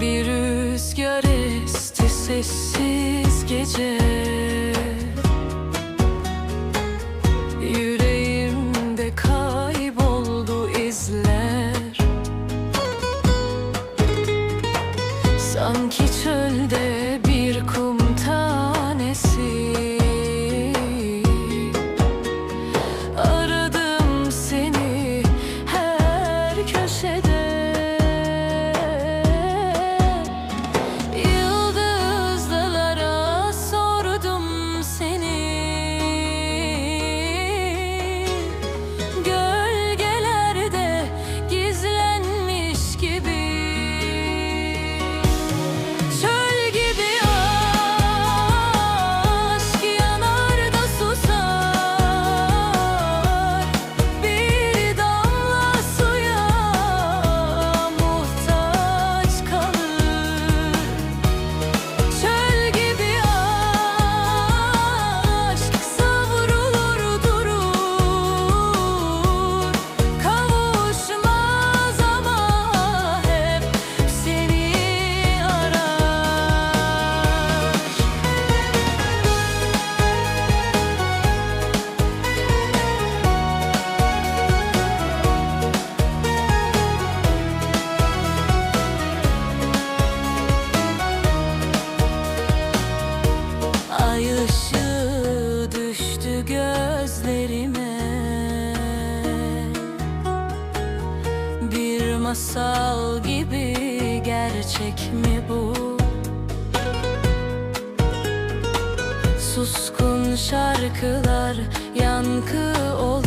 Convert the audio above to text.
Bir rüzgar esti sessiz gece. Yüreğimde kayboldu izler. Sanki çölde masal gibi gerçek mi bu? Suskun şarkılar yankı olur